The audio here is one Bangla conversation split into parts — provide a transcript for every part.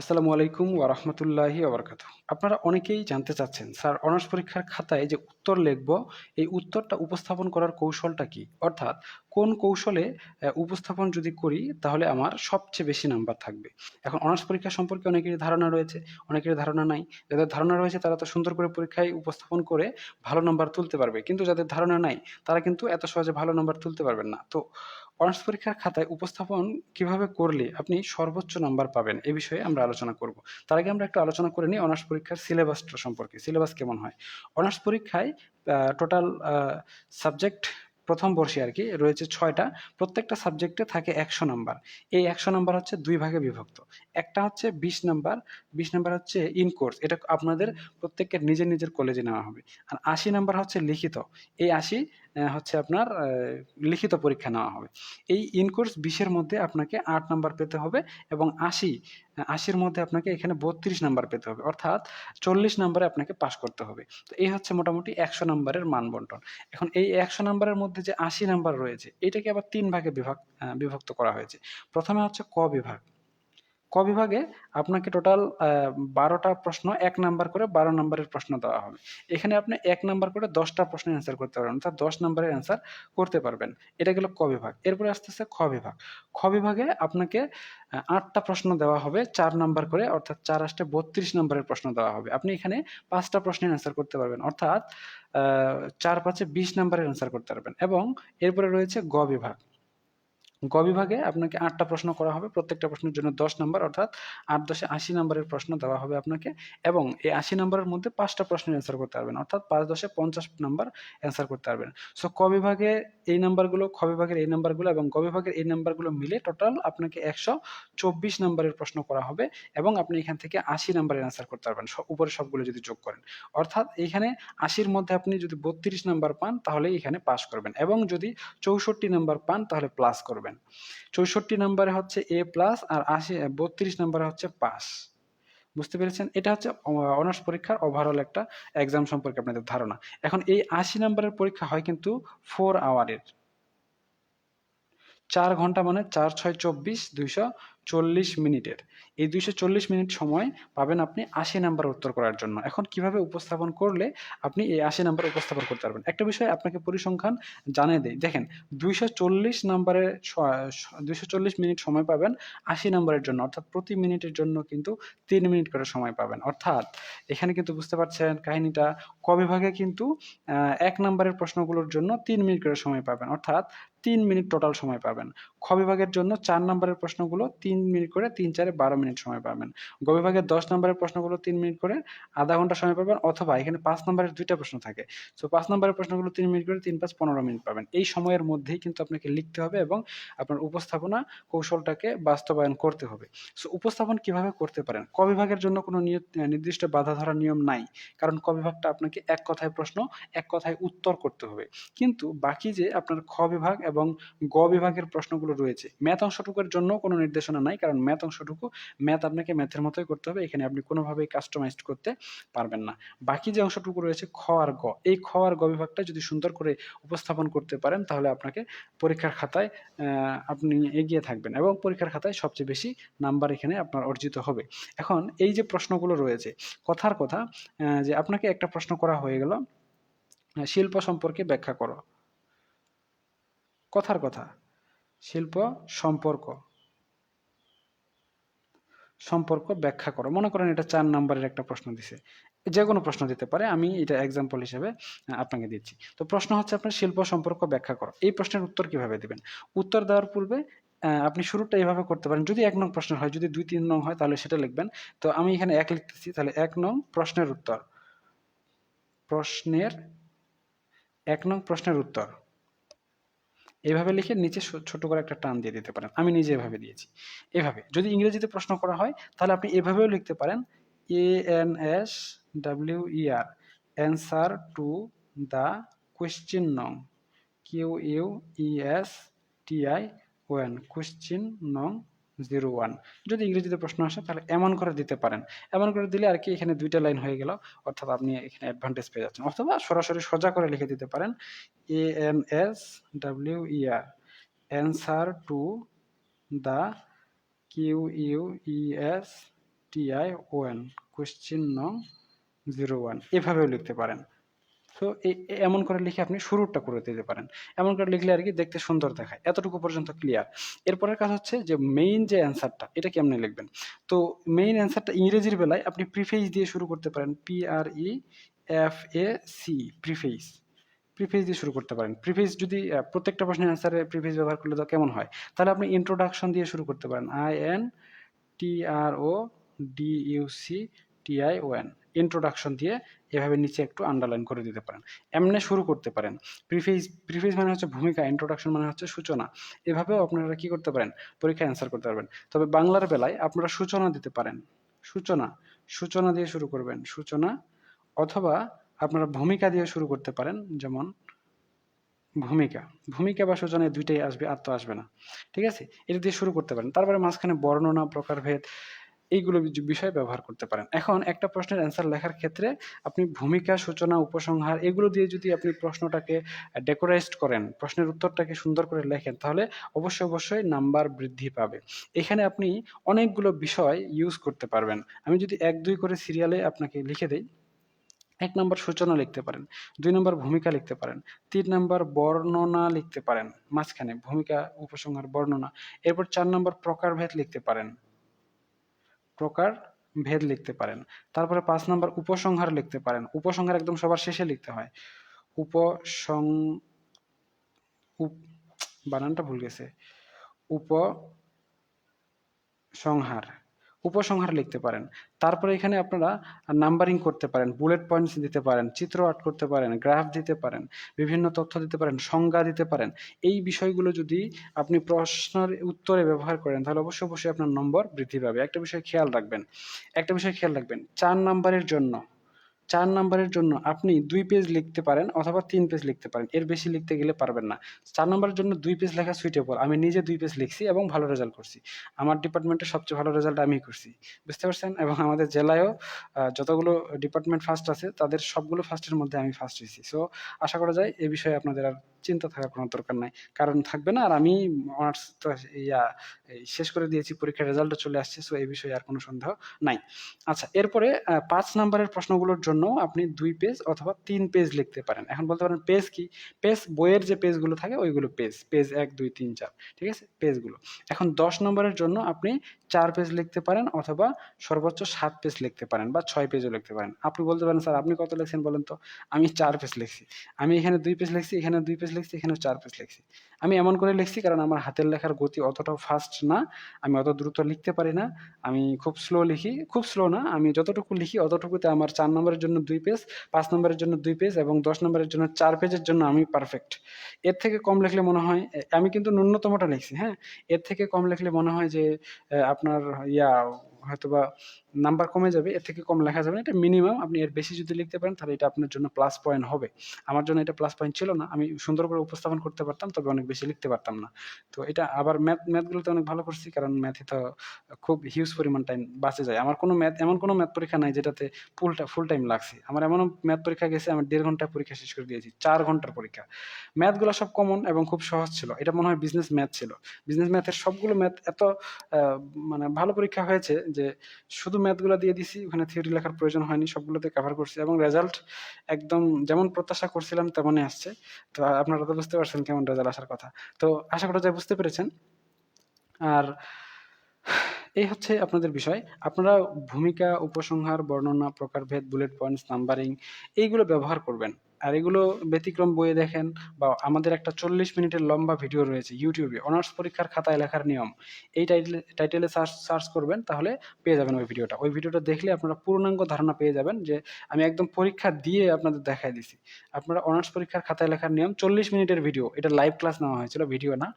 আসসালামু আলাইকুম ওয়া বারাকাতুহু। আপনারা অনেকেই জানতে চাচ্ছেন, স্যার অনার্স পরীক্ষার খাতায় যে উত্তর লিখব, এই উত্তরটা উপস্থাপন করার কৌশলটা কি? অর্থাৎ কোন কৌশলে উপস্থাপন যদি করি তাহলে আমার সবচেয়ে বেশি নাম্বার থাকবে। এখন অনার্স পরীক্ষা সম্পর্কে অনেকেরই ধারণা রয়েছে, অনেকের ধারণা নাই। যাদের ধারণা রয়েছে তারা তো সুন্দর করে পরীক্ষায় উপস্থাপন করে ভালো নাম্বার তুলতে পারবে। কিন্তু যাদের ধারণা নাই তারা কিন্তু এত সহজে ভালো নাম্বার তুলতে পারবেন না। তো অনার্স পরীক্ষার খাতায় উপস্থাপন কীভাবে করলে আপনি সর্বোচ্চ নাম্বার পাবেন, এ বিষয়ে আমরা আলোচনা করব। তার আগে আমরা একটু আলোচনা করে নিই অনার্স পরীক্ষার সিলেবাসটা সম্পর্কে। সিলেবাস কেমন হয়? অনার্স পরীক্ষায় টোটাল সাবজেক্ট প্রথম বর্ষে আর কি রয়েছে ছয়টা প্রত্যেকটা সাবজেক্টে থাকে ১০০ নাম্বার। এই ১০০ নাম্বার হচ্ছে দুই ভাগে বিভক্ত। একটা হচ্ছে ২০ নাম্বার, ২০ নাম্বার হচ্ছে ইন কোর্স। এটা আপনাদের প্রত্যেকের নিজের, নিজের কলেজে নেওয়া হবে। আর ৮০ নাম্বার হচ্ছে লিখিত। এই আশি হচ্ছে আপনার লিখিত পরীক্ষা নেওয়া হবে। এই ইন কোর্স ২০ এর মধ্যে আপনাকে আট নাম্বার পেতে হবে এবং ৮০ আ ৮০ র মধ্যে আপনাকে এখানে ৩২ নাম্বার পেতে হবে। অর্থাৎ ৪০ নাম্বারে আপনাকে পাস করতে হবে। তো এই হচ্ছে মোটামুটি ১০০ নাম্বারের মান বন্টন। এখন এই ১০০ নাম্বারের মধ্যে যে ৮০ নাম্বার রয়েছে, এটাকে আবার তিন ভাগে বিভাগ বিভক্ত করা হয়েছে। প্রথমে হচ্ছে ক বিভাগ। ক বিভাগে আপনাকে টোটাল বারোটা প্রশ্ন এক নাম্বার করে ১২ নাম্বারের প্রশ্ন দেওয়া হবে। এখানে আপনি এক নাম্বার করে ১০ টা প্রশ্নের অ্যান্সার করতে পারবেন। অর্থাৎ ১০ নাম্বারের অ্যান্সার করতে পারবেন। এটা গেল ক বিভাগ। এরপরে আসতেছে খ বিভাগ। খ বিভাগে আপনাকে আটটা প্রশ্ন দেওয়া হবে, চার নাম্বার করে, অর্থাৎ ৪ ৮ ৩২ নাম্বারের প্রশ্ন দেওয়া হবে। আপনি এখানে পাঁচটা প্রশ্নের অ্যান্সার করতে পারবেন। অর্থাৎ চার ৪ ৫ এ ২০ নাম্বারের অ্যান্সার করতে পারবেন এবং এরপরে রয়েছে গ বিভাগ। গ বিভাগে আপনাকে আটটা প্রশ্ন করা হবে। প্রত্যেকটা প্রশ্নের জন্য ১০ নাম্বার অর্থাৎ ৮ ১০ এ ৮০ নাম্বারের প্রশ্ন দেওয়া হবে আপনাকে এবং এই ৮০ নাম্বারের মধ্যে ৫ টা প্রশ্নের অ্যান্সার করতে পারবেন। অর্থাৎ ৫ ১০ এ ৫০ নাম্বার অ্যান্সার করতে পারবেন। সো ক বিভাগে এই নাম্বারগুলো, খ বিভাগের এই নাম্বারগুলো এবং গ বিভাগের এই নাম্বারগুলো মিলে টোটাল আপনাকে ১২৪ নাম্বারের প্রশ্ন করা হবে এবং আপনি এখান থেকে ৮০ নাম্বারের অ্যান্সার করতে পারবেন। স উপরের সবগুলো যদি যোগ করেন। অর্থাৎ এইখানে আশির মধ্যে আপনি যদি ৩২ নাম্বার পান তাহলেই এখানে পাস করবেন এবং যদি ৬৪ নাম্বার পান তাহলে প্লাস করবেন। ৬৪ নাম্বারে হচ্ছে এ প্লাস আর ৮০ ৩২ নাম্বারে হচ্ছে পাস। বুঝতে পেরেছেন? এটা হচ্ছে অনার্স পরীক্ষার ওভারঅল একটা এক্সাম সম্পর্কে আপনাদের ধারণা। এখন এই ৮০ নাম্বারের পরীক্ষা হয় কিন্তু ফোর আওয়ারের। চার ঘণ্টা মানে ৪ ৬ ২৪ ২৪০ মিনিটের। এই ২৪০ মিনিট সময় পাবেন আপনি ৮০ নাম্বারের উত্তর করার জন্য। এখন কীভাবে উপস্থাপন করলে আপনি এই ৮০ নাম্বার উপস্থাপন করতে পারবেন? একটা বিষয় আপনাকে পরিসংখ্যান জানিয়ে দেয় দেখেন ২৪০ নাম্বারের স স ২৪০ মিনিট সময় পাবেন ৮০ নাম্বারের জন্য। অর্থাৎ প্রতি মিনিটের জন্য কিন্তু তিন মিনিট করে সময় পাবেন। অর্থাৎ এখানে কিন্তু বুঝতে পারছেন কাহিনীটা কবিভাগে কিন্তু এক ১ নাম্বারের প্রশ্নগুলোর জন্য তিন মিনিট করে সময় পাবেন। অর্থাৎ ৩ মিনিট টোটাল সময় পাবেন। খ বিভাগের জন্য চার নাম্বারের প্রশ্নগুলো তিন মিনিট করে তিন চারে বারো মিনিট সময় পাবেন। গ বিভাগের ১০ নাম্বারের প্রশ্নগুলো তিন মিনিট করে ০.৫ ঘণ্টা সময় পাবেন অথবা এখানে পাঁচ নাম্বারের দুইটা প্রশ্ন থাকে। সো পাঁচ নাম্বারের প্রশ্নগুলো তিন মিনিট করে ৩ ৫ ১৫ মিনিট পাবেন। এই সময়ের মধ্যেই কিন্তু আপনাকে লিখতে হবে এবং আপনার উপস্থাপনা কৌশলটাকে বাস্তবায়ন করতে হবে। সো উপস্থাপন কীভাবে করতে পারেন? ক বিভাগের জন্য কোনো নির্দিষ্ট বাঁধা ধরা নিয়ম নাই। কারণ ক বিভাগটা আপনাকে এক কথায় প্রশ্ন, এক কথায় উত্তর করতে হবে। কিন্তু বাকি যে আপনার খ বিভাগ এবং গ বিভাগের প্রশ্নগুলো রয়েছে, ম্যাথ অংশটুকুর জন্য কোনো নির্দেশনা নাই। কারণ ম্যাথ অংশটুকু ম্যাথ আপনাকে ম্যাথের মতোই করতে হবে। এখানে আপনি কোনোভাবেই কাস্টমাইজড করতে পারবেন না। বাকি যে অংশটুকু রয়েছে খ আর গ, এই খ আর গ বিভাগটা যদি সুন্দর করে উপস্থাপন করতে পারেন তাহলে আপনাকে পরীক্ষার খাতায় আপনি এগিয়ে থাকবেন এবং পরীক্ষার খাতায় সবচেয়ে বেশি নাম্বার এখানে আপনার অর্জিত হবে। এখন এই যে প্রশ্নগুলো রয়েছে, কথার কথা যে আপনাকে একটা প্রশ্ন করা হয়ে গেল, শিল্প সম্পর্কে ব্যাখ্যা করো। কথার কথা, শিল্প সম্পর্ক। সম্পর্ক ব্যাখ্যা করো। মনে করেন এটা চার নাম্বারের একটা প্রশ্ন দিছে। যে কোনো প্রশ্ন দিতে পারে। আমি এটা এক্সাম্পল হিসেবে আপনাকে দিচ্ছি। তো প্রশ্ন হচ্ছে আপনার শিল্প সম্পর্ক ব্যাখ্যা করো। এই প্রশ্নের উত্তর কীভাবে দিবেন? উত্তর দেওয়ার পূর্বে আপনি শুরুটা এভাবে করতে পারেন। যদি এক নং প্রশ্ন হয়, যদি ২ ৩ নং হয় তাহলে সেটা লিখবেন। তো আমি এখানে এক লিখতেছি। তাহলে এক নং প্রশ্নের উত্তর। প্রশ্নের এক নং প্রশ্নের উত্তর। এভাবে লিখে নিচে ছোট করে একটা টান দিয়ে দিতে পারেন। আমি নিজে এভাবে দিয়েছি। এভাবে। যদি ইংরেজিতে প্রশ্ন করা হয়, তাহলে আপনি এভাবেও লিখতে পারেন, A N S W E R answer to the question নং Q-U-E-S-T-I-O-N question নং 01 যদি ইংরেজিতে প্রশ্ন আসে, তাহলে এমন করে দিতে পারেন। এমন করে দিলে আর কি এখানে দুইটা লাইন হয়ে গেল। অর্থাৎ আপনি এখানে অ্যাডভান্টেজ পেয়ে যাচ্ছেন। অথবা সরাসরি সোজা করে লিখে দিতে পারেন A-N-S-W-E-R answer to the Q-U-E-S T I O N question নং জিরো ওয়ান এভাবেও লিখতে পারেন তো এমন করে লিখে আপনি শুরুটা করে দিতে পারেন। এমন করে লিখলে আর কি দেখতে সুন্দর দেখায়। এতটুকু পর্যন্ত ক্লিয়ার এরপরের কাজ হচ্ছে যে মেইন যে অ্যান্সারটা এটা কেমনে লিখবেন? তো মেইন অ্যান্সারটা ইংরেজির বেলায় আপনি প্রিফেস দিয়ে শুরু করতে পারেন। P R E F A C preface preface দিয়ে শুরু করতে পারেন। প্রিফেস যদি প্রত্যেকটা প্রশ্নের অ্যান্সারে প্রিফেস ব্যবহার করলে তো কেমন হয়? তাহলে আপনি ইন্ট্রোডাকশন দিয়ে শুরু করতে পারেন। I N T R O D U C T I O N introduction দিয়ে এভাবে নিচে একটু আন্ডারলাইন করে দিতে পারেন। এমনি শুরু করতে পারেন। প্রিফেস প্রিফেস মানে হচ্ছে ভূমিকা ইন্ট্রোডাকশন মানে হচ্ছে সূচনা। এভাবেও আপনারা কি করতে পারেন? পরীক্ষায় অ্যান্সার করতে পারবেন। তবে বাংলার বেলায় আপনারা সূচনা দিতে পারেন। সূচনা সূচনা দিয়ে শুরু করবেন। সূচনা অথবা আপনারা ভূমিকা দিয়ে শুরু করতে পারেন। যেমন ভূমিকা। ভূমিকা বা সূচনা দুইটাই আসবে, আর তো আসবে না। ঠিক আছে? এটা দিয়ে শুরু করতে পারেন। তারপরে মাঝখানে বর্ণনা, প্রকারভেদ এইগুলো বিষয় ব্যবহার করতে পারেন। এখন একটা প্রশ্নের অ্যান্সার লেখার ক্ষেত্রে আপনি ভূমিকা, সূচনা, উপসংহার এগুলো দিয়ে যদি আপনি প্রশ্নটাকে ডেকোরাইজড করেন, প্রশ্নের উত্তরটাকে সুন্দর করে লেখেন, তাহলে অবশ্যই অবশ্যই নাম্বার বৃদ্ধি পাবে। এখানে আপনি অনেকগুলো বিষয় ইউজ করতে পারবেন। আমি যদি এক, দুই করে সিরিয়ালে আপনাকে লিখে দেই। এক নম্বর সূচনা লিখতে পারেন, দুই নম্বর ভূমিকা লিখতে পারেন, তিন নম্বর বর্ণনা লিখতে পারেন, মাঝখানে ভূমিকা, উপসংহার, বর্ণনা, এরপর চার নম্বর প্রকারভেদ লিখতে পারেন। প্রকার ভেদ লিখতে পারেন। তারপরে পাঁচ নম্বর উপসংহার লিখতে পারেন। উপসংহার একদম সবার শেষে লিখতে হয়। উপসং উপ- বানানটা ভুল গেছে। উপসংহার। উপসংহার লিখতে পারেন। তারপরে এখানে আপনারা নাম্বারিং করতে পারেন বুলেট পয়েন্টস দিতে পারেন, চিত্র আর্ট করতে পারেন গ্রাফ দিতে পারেন, বিভিন্ন তথ্য দিতে পারেন, সংজ্ঞা দিতে পারেন। এই বিষয়গুলো যদি আপনি প্রশ্নের উত্তরে ব্যবহার করেন, তাহলে অবশ্যই অবশ্যই আপনার নম্বর বৃদ্ধি পাবে। একটা বিষয় খেয়াল রাখবেন। একটা বিষয় খেয়াল রাখবেন, চার নাম্বারের জন্য। চার নাম্বারের জন্য আপনি দুই পেজ লিখতে পারেন অথবা তিন পেজ লিখতে পারেন। এর বেশি লিখতে গেলে পারবেন না। চার নাম্বারের জন্য দুই পেজ লেখা সুইটেবল আমি নিজে দুই পেজ লিখছি এবং ভালো রেজাল্ট করছি। আমার ডিপার্টমেন্টের সবচেয়ে ভালো রেজাল্ট আমি করছি। বুঝতে পারছেন? এবং আমাদের জেলায়ও যতগুলো ডিপার্টমেন্ট ফার্স্ট আছে, তাদের সবগুলো ফার্স্টের মধ্যে আমি ফার্স্ট হয়েছি। সো আশা করা যায় এ বিষয়ে আপনাদের আর চিন্তা থাকার কোনো দরকার নাই। কারণ থাকবে না, আর আমি অনার্স তো ইয়া শেষ করে দিয়েছি, পরীক্ষার রেজাল্টও চলে আসছে। সো এই বিষয়ে আর কোনো সন্দেহ নাই। আচ্ছা এরপরে পাঁচ নাম্বারের প্রশ্নগুলোর জন্য আপনি দুই পেজ অথবা তিন পেজ লিখতে পারেন। এখন বলতে পারেন পেজ কি? পেজ বইয়ের যে পেজগুলো থাকে ওইগুলো পেজ। পেজ এক, দুই, তিন, চার, ঠিক আছে? পেজগুলো। এখন দশ নম্বরের জন্য আপনি চার পেজ লিখতে পারেন অথবা সর্বোচ্চ সাত পেজ লিখতে পারেন বা ছয় পেজও লিখতে পারেন। আপনি বলতে পারেন, স্যার, আপনি কত লিখছেন বলেন তো? আমি চার পেজ লিখছি। আমি এখানে দুই পেজ লিখছি, এখানে দুই পেজ লিখছি এখানে চার পেজ লিখছি। আমি এমন করে লিখছি কারণ আমার হাতের লেখার গতি অতটাও ফাস্ট না। আমি অত দ্রুত লিখতে পারি না। আমি খুব স্লো লিখি। খুব স্লো না। আমি যতটুকু লিখি অতটুকুতে আমার চার নম্বরের জন্য দুই পেজ পাঁচ নম্বরের জন্য দুই পেজ এবং দশ নম্বরের জন্য চার পেজের জন্য আমি পারফেক্ট এর থেকে কম লিখলে মনে হয় আমি কিন্তু ন্যূনতমটা লিখছি হ্যাঁ? এর থেকে কম লিখলে মনে হয় যে আপনার ইয়া হয়তোবা নাম্বার কমে যাবে, এর থেকে কম লেখা যাবে না। এটা মিনিমাম আপনি এর বেশি যদি লিখতে পারেন, তাহলে এটা আপনার জন্য প্লাস পয়েন্ট হবে। আমার জন্য এটা প্লাস পয়েন্ট ছিল না। আমি সুন্দর করে উপস্থাপন করতে পারতাম, তবে অনেক বেশি লিখতে পারতাম না। তো এটা আবার ম্যাথ ম্যাথগুলোতে অনেক ভালো করছি, কারণ ম্যাথে তো খুব হিউজ পরিমাণ টাইম বাঁচে যায়। আমার কোনো ম্যাথ এমন কোনো ম্যাথ পরীক্ষা নাই যেটাতে ফুলটা ফুল টাইম লাগছে। আমার এমনও ম্যাথ পরীক্ষা গেছে, আমি দেড় ঘণ্টা পরীক্ষা শেষ করে দিয়েছি, চার ঘণ্টার পরীক্ষা। ম্যাথগুলো সব কমন এবং খুব সহজ ছিল। এটা মনে হয় বিজনেস ম্যাথ ছিল। বিজনেস ম্যাথের সবগুলো ম্যাথ এত মানে ভালো পরীক্ষা হয়েছে যে শুধু ম্যাথগুলো দিয়ে দিছি, ওখানে থিওরি লেখার প্রয়োজন হয়নি, সবগুলোতে কভার করছি এবং রেজাল্ট একদম যেমন প্রত্যাশা করছিলাম তেমনই আসছে। তো আপনারা তো বুঝতে পারছেন কেমন রেজাল্ট আসার কথা। তো আশা করা যায় বুঝতে পেরেছেন। আর এই হচ্ছে আপনাদের বিষয়। আপনারা ভূমিকা, উপসংহার, বর্ণনা, প্রকারভেদ বুলেট পয়েন্টস নাম্বারিং এইগুলো ব্যবহার করবেন। আর এগুলো ব্যতিক্রম বইয়ে দেখেন বা আমাদের একটা চল্লিশ মিনিটের লম্বা ভিডিও রয়েছে ইউটিউবে, অনার্স পরীক্ষার খাতায় লেখার নিয়ম। এই টাইটেলে টাইটেলে সার্চ সার্চ করবেন, তাহলে পেয়ে যাবেন ওই ভিডিওটা। ওই ভিডিওটা দেখলে আপনারা পূর্ণাঙ্গ ধারণা পেয়ে যাবেন যে আমি একদম পরীক্ষা দিয়ে আপনাদের দেখাই দিছি। আপনারা অনার্স পরীক্ষার খাতায় লেখার নিয়ম চল্লিশ মিনিটের ভিডিও, এটা লাইভ ক্লাস নেওয়া হয়েছিল ভিডিও না।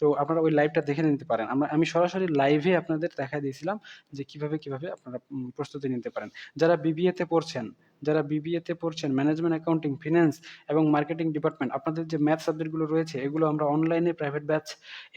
তো আপনারা ওই লাইভটা দেখে নিতে পারেন। আমরা, আমি সরাসরি লাইভে আপনাদের দেখা দিয়েছিলাম যে কীভাবে কীভাবে আপনারা প্রস্তুতি নিতে পারেন। যারা বিবিএতে পড়ছেন যারা বিবিএতে পড়ছেন ম্যানেজমেন্ট অ্যাকাউন্টিং ফিন্যান্স এবং মার্কেটিং ডিপার্টমেন্ট আপনাদের যে ম্যাথ সাবজেক্টগুলো রয়েছে, এগুলো আমরা অনলাইনে প্রাইভেট ব্যাচ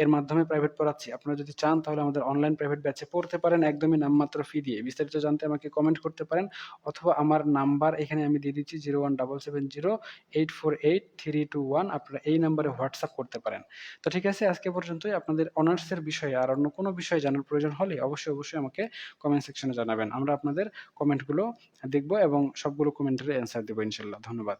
এর মাধ্যমে প্রাইভেট পড়াচ্ছি। আপনারা যদি চান, তাহলে আমাদের অনলাইন প্রাইভেট ব্যাচে পড়তে পারেন। একদমই নামমাত্র ফি দিয়ে। বিস্তারিত জানতে আমাকে কমেন্ট করতে পারেন অথবা আমার নাম্বার এখানে আমি দিয়ে দিচ্ছি zero one double seven zero eight four eight three two one আপনারা এই নাম্বারে হোয়াটসঅ্যাপ করতে পারেন। তো ঠিক আছে, আজকে পর্যন্তই। আপনাদের অনার্সের বিষয়ে আর অন্য কোনো বিষয়ে জানার প্রয়োজন হলে অবশ্যই অবশ্যই আমাকে কমেন্ট সেকশনে জানাবেন। আমরা আপনাদের কমেন্টগুলো দেখব এবং সবগুলো কমেন্টের অ্যান্সার দেবো ইনশাল্লাহ। ধন্যবাদ।